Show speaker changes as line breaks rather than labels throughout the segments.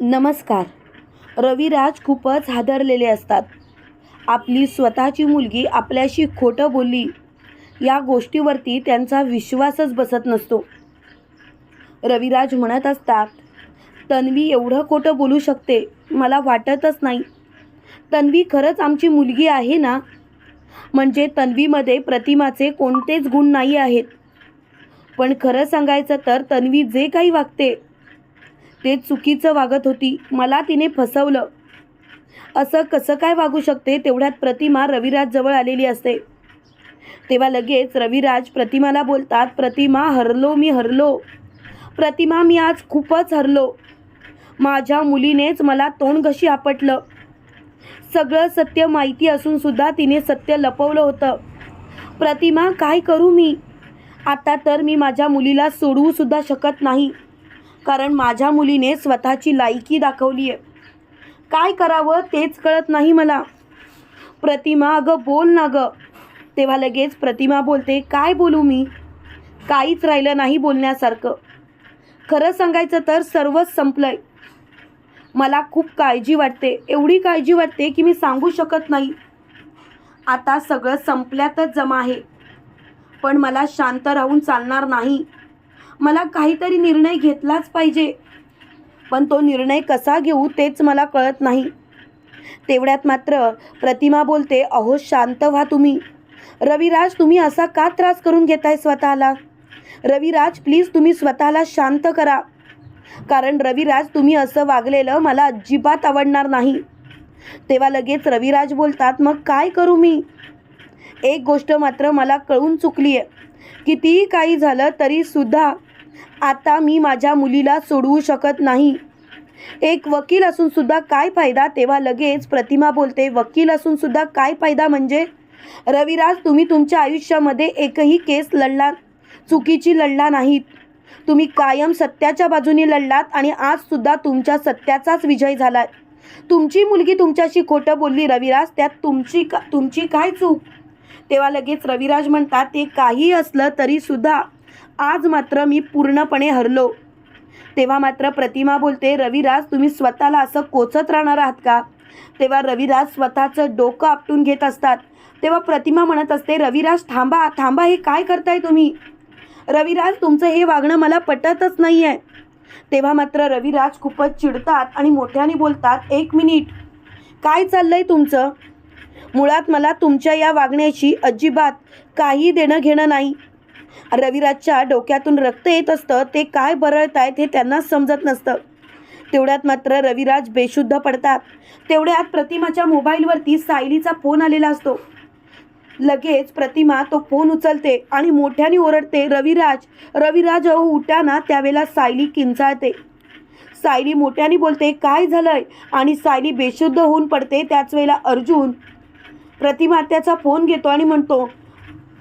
नमस्कार. रविराज खूपच हादरलेले असतात. आपली स्वतःची मुलगी आपल्याशी खोटं बोलली या गोष्टीवरती त्यांचा विश्वासच बसत नसतो. रविराज म्हणत असतात तन्वी एवढं खोटं बोलू शकते मला वाटतच नाही. तन्वी खरंच आमची मुलगी आहे ना? म्हणजे तन्वीमध्ये प्रतिमाचे कोणतेच गुण नाही आहेत. पण खरं सांगायचं तर तन्वी जे काही वागते ते चुकीचं वागत होती. मला तिने फसवलं. असं कसं काय वागू शकते? तेवढ्यात प्रतिमा रविराज जवळ आलेली असते. तेव्हा लगेच रविराज प्रतिमाला बोलतात प्रतिमा हरलो मी हरलो. प्रतिमा मी आज खूपच हरलो. माझ्या मुलीनेच मला तोंड घशी आपटलं? सगळं सत्य माहिती असून सुद्धा तिने सत्य लपवलं होतं. प्रतिमा काय करू मी? आता तर मी माझ्या मुलीला सोडवू सुद्धा शकत नाही. कारण माझ्या मुलीने स्वतःची लायकी दाखवली आहे काय करावं तेच कळत नाही मला. प्रतिमा अगं बोल ना गं. तेव्हा लगेच प्रतिमा बोलते काय बोलू मी? काहीच राहिलं नाही बोलण्यासारखं. खरं सांगायचं तर सर्वच संपलंय. मला खूप काळजी वाटते. एवढी काळजी वाटते की मी सांगू शकत नाही. आता सगळं संपल्यातच जमा आहे. पण मला शांत राहून चालणार नाही. मला काहीतरी निर्णय घेतलाच पाहिजे. पण तो निर्णय कसा घेऊ तेच मला कळत नाही. तेवढ्यात मात्र प्रतिमा बोलते अहो शांत व्हा तुम्ही. रविराज तुम्ही असा का त्रास करून घेताय स्वतःला? रविराज प्लीज तुम्ही स्वतःला शांत करा. कारण रविराज तुम्ही असं वागलेलं मला अजिबात आवडणार नाही. तेव्हा लगेच रविराज बोलतात मग काय करू मी? एक गोष्ट मात्र मला कळून चुकली आहे कितीही काही झालं तरीसुद्धा आता मी माझ्या मुलीला सोडवू शकत नाही. एक वकील असून सुद्धा काय फायदा? तेव्हा लगेच प्रतिमा बोलते वकील असून सुद्धा काय फायदा म्हणजे? रविराज तुम्ही तुमच्या आयुष्यामध्ये एकही केस लढला चुकीची लढला नाहीत. तुम्ही कायम सत्याच्या बाजूने लढलात आणि आजसुद्धा तुमच्या सत्याचाच विजय झाला तुमची मुलगी तुमच्याशी खोटं बोलली रविराज त्यात तुमची का तुमची काय चूक? तेव्हा लगेच रविराज म्हणतात ते काही असलं तरीसुद्धा आज मात्र मी पूर्णपणे हरलो. तेव्हा मात्र प्रतिमा बोलते रविराज तुम्ही स्वतःला असं कोचत राहणार आहात का? तेव्हा रविराज स्वतःचं डोकं आपटून घेत असतात. तेव्हा प्रतिमा म्हणत असते रविराज थांबा थांबा हे काय करताय तुम्ही? रविराज तुमचं हे वागणं मला पटतच नाही आहे तेव्हा मात्र रविराज खूपच चिडतात आणि मोठ्याने बोलतात एक मिनिट काय चाललंय तुमचं? मुळात मला तुमच्या या वागण्याशी अजिबात काही देणं घेणं नाही. रविराजच्या डोक्यातून रक्त येत असतं ते काय बरळत आहेत हे त्यांनाच समजत नसतं. तेवढ्यात मात्र रविराज बेशुद्ध पडतात. तेवढ्यात प्रतिमाच्या मोबाईलवरती सायलीचा फोन आलेला असतो. लगेच प्रतिमा तो फोन उचलते आणि मोठ्याने ओरडते रविराज रविराज अहो उठाना त्यावेळेला सायली किंचाळते. सायली मोठ्याने बोलते काय झालंय? आणि सायली बेशुद्ध होऊन पडते त्याच वेळेला अर्जुन. प्रतिमा त्याचा फोन घेतो आणि म्हणतो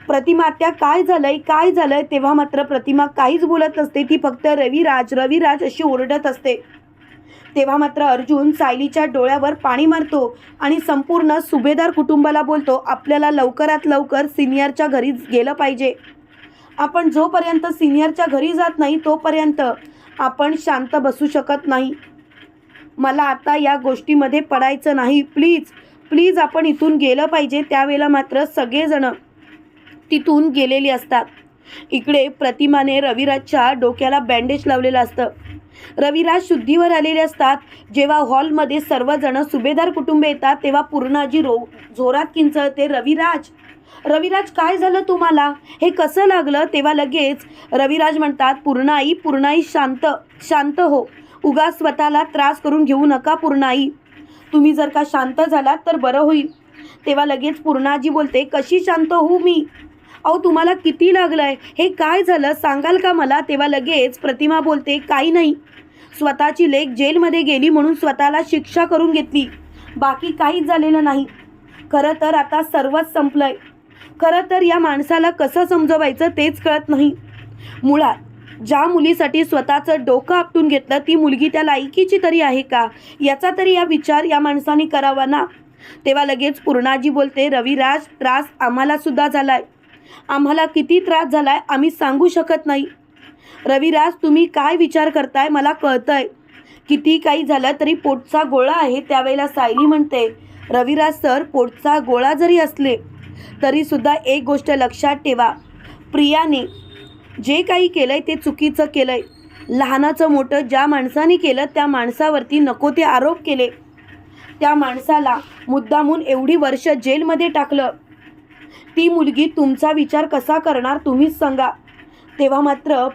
प्रतिमात्या काय झालंय काय झालंय तेव्हा मात्र प्रतिमा काहीच बोलत नसते. ती फक्त रविराज रविराज अशी ओरडत असते. तेव्हा मात्र अर्जुन सायलीच्या डोळ्यावर पाणी मारतो आणि संपूर्ण सुभेदार कुटुंबाला बोलतो आपल्याला लवकरात लवकर सिनियरच्या घरी गेलं पाहिजे. आपण जोपर्यंत सिनियरच्या घरी जात नाही तोपर्यंत आपण शांत बसू शकत नाही. मला आता या गोष्टीमध्ये पडायचं नाही. प्लीज प्लीज आपण इथून गेलं पाहिजे. त्यावेळेला मात्र सगळेजणं तिथून गेलेली असतात. इकडे प्रतिमाने रविराजच्या डोक्याला बँडेज लावलेलं असतं. रविराज शुद्धीवर आलेले असतात. जेव्हा हॉलमध्ये सर्वजण सुभेदार कुटुंब येतात तेव्हा पूर्णाजी रो जोरात किंचळते रविराज रविराज काय झालं तुम्हाला? हे कसं लागलं? तेव्हा लगेच रविराज म्हणतात पूर्णाई पूर्णाई शांत शांत हो. उगा स्वतःला त्रास करून घेऊ नका पूर्णाई. तुम्ही जर का शांत झालात तर बरं होईल. तेव्हा लगेच पूर्णाजी बोलते कशी शांत होऊ मी? अहो तुम्हाला किती लागलं आहे हे काय झालं? सांगाल का मला? तेव्हा लगेच प्रतिमा बोलते काही नाही. स्वतःची लेख जेलमध्ये गेली म्हणून स्वतःला शिक्षा करून घेतली. बाकी काहीच झालेलं नाही. खरं तर आता सर्वच संपलं आहे खरं तर या माणसाला कसं समजवायचं तेच कळत नाही. मुळात ज्या मुलीसाठी स्वतःचं डोकं आपटून घेतलं ती मुलगी त्या लायकीची तरी आहे का? याचा तरी या विचार या माणसाने करावा ना? तेव्हा लगेच पूर्णाजी बोलते रविराज त्रास आम्हालासुद्धा झाला आहे आम्हाला किती त्रास झालाय आम्ही सांगू शकत नाही. रविराज तुम्ही काय विचार करताय मला कळतंय. किती काही झालं तरी पोटचा गोळा आहे त्यावेळेला सायली म्हणते रविराज सर पोटचा गोळा जरी असले तरीसुद्धा एक गोष्ट लक्षात ठेवा. प्रियाने जे काही केलं आहे ते चुकीचं केलं आहे लहानाचं मोठं ज्या माणसाने केलं त्या माणसावरती नको ते आरोप केले. त्या माणसाला मुद्दामून एवढी वर्ष जेलमध्ये टाकलं. ती मुलगी तुमचा विचार कसा करणार तुम्हीच सांगा. तेव्हा मात्र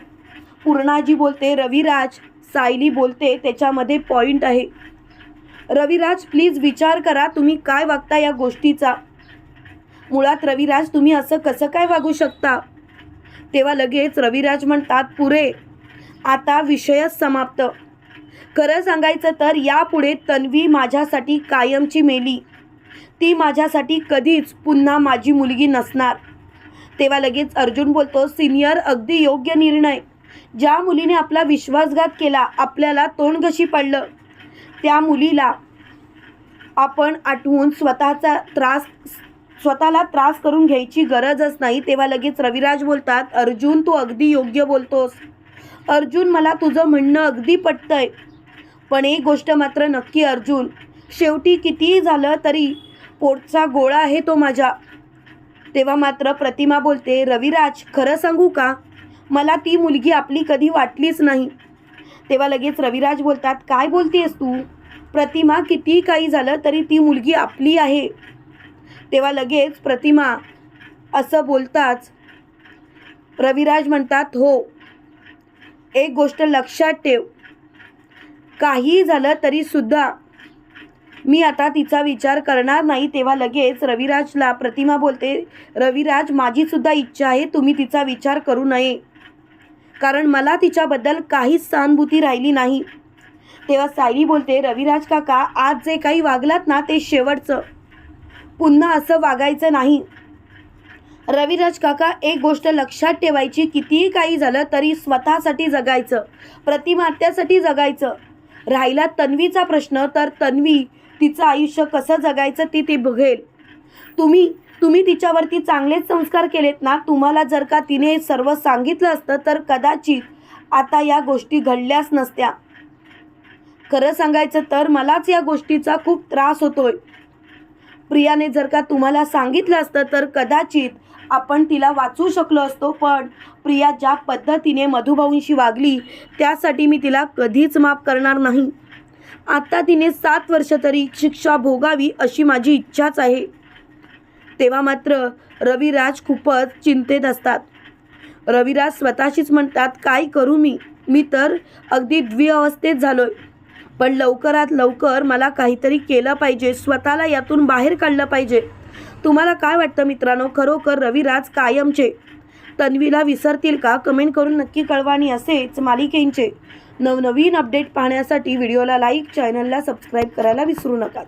पूर्णाजी बोलते रविराज सायली बोलते त्याच्यामध्ये पॉईंट आहे. रविराज प्लीज विचार करा तुम्ही काय वागता या गोष्टीचा? मुळात रविराज तुम्ही असं कसं काय वागू शकता? तेव्हा लगेच रविराज म्हणतात पुरे आता विषयच समाप्त. खरं सांगायचं तर यापुढे तन्वी माझ्यासाठी कायमची मेली. ती माझ्यासाठी कधीच पुन्हा माझी मुलगी नसणार. तेव्हा लगेच अर्जुन बोलतो सिनियर अगदी योग्य निर्णय. ज्या मुलीने आपला विश्वासघात केला आपल्याला तोंडघशी पडलं. त्या मुलीला आपण आठवून स्वतःचा त्रास स्वतःला त्रास करून घ्यायची गरजच नाही. तेव्हा लगेच रविराज बोलतात अर्जुन तू अगदी योग्य बोलतोस. अर्जुन मला तुझं म्हणणं अगदी पटतंय. पण एक गोष्ट मात्र नक्की अर्जुन शेवटी कितीही झालं तरी पोटचा गोळा आहे तो माझ्या. तेव्हा मात्र प्रतिमा बोलते रविराज खरं सांगू का? मला ती मुलगी आपली कधी वाटलीच नाही. तेव्हा लगेच रविराज बोलतात काय बोलतेस तू? प्रतिमा कितीही काही झालं तरी ती मुलगी आपली आहे. तेव्हा लगेच प्रतिमा असं बोलताच रविराज म्हणतात हो एक गोष्ट लक्षात ठेव. काही झालं तरीसुद्धा मी आता तिचा विचार करणार नाही तेव्हा लगेच रविराजला प्रतिमा बोलते रविराज माझीसुद्धा इच्छा आहे तुम्ही तिचा विचार करू नये. कारण मला तिच्याबद्दल काहीच सहानुभूती राहिली नाही. तेव्हा सायली बोलते रविराज काका आज जे काही वागलात ना ते शेवटचं. पुन्हा असं वागायचं नाही. रविराज काका एक गोष्ट लक्षात ठेवायची कितीही काही झालं तरी स्वतःसाठी जगायचं प्रतिमात्यासाठी जगायचं. राहिला तन्वीचा प्रश्न तर तन्वी तिचं आयुष्य कसं जगायचं ती ती बघेल. तुम्ही तुम्ही तिच्यावरती चांगलेच संस्कार केलेत ना तुम्हाला जर का तिने सर्व सांगितलं असतं तर कदाचित आता या गोष्टी घडल्याच नसत्या. खरं सांगायचं तर मलाच या गोष्टीचा खूप त्रास होतोय. प्रियाने जर का तुम्हाला सांगितलं असतं तर कदाचित आपण तिला वाचू शकलो असतो. पण प्रिया ज्या पद्धतीने मधुभाऊंशी वागली त्यासाठी मी तिला कधीच माफ करणार नाही. आता तिने सात वर्ष तरी शिक्षा भोगावी अशी माझी इच्छाच आहे. तेव्हा मात्र रविराज खूपच चिंतेत असतात. रविराज स्वतःशीच म्हणतात काय करू मी? मी तर अगदी द्विअवस्थेत झालोय. पण लवकरात लवकर मला काहीतरी केलं पाहिजे स्वतःला यातून बाहेर काढलं पाहिजे. तुम्हाला काय वाटतं मित्रांनो? खरोखर रविराज कायमचे? तन्वीला विसरतील का? कमेंट करून नक्की कळवा आणि असेच मालिकेंचे नवनवीन अपडेट पाहण्यासाठी व्हिडिओला लाईक चॅनलला सबस्क्राईब करायला विसरू नका.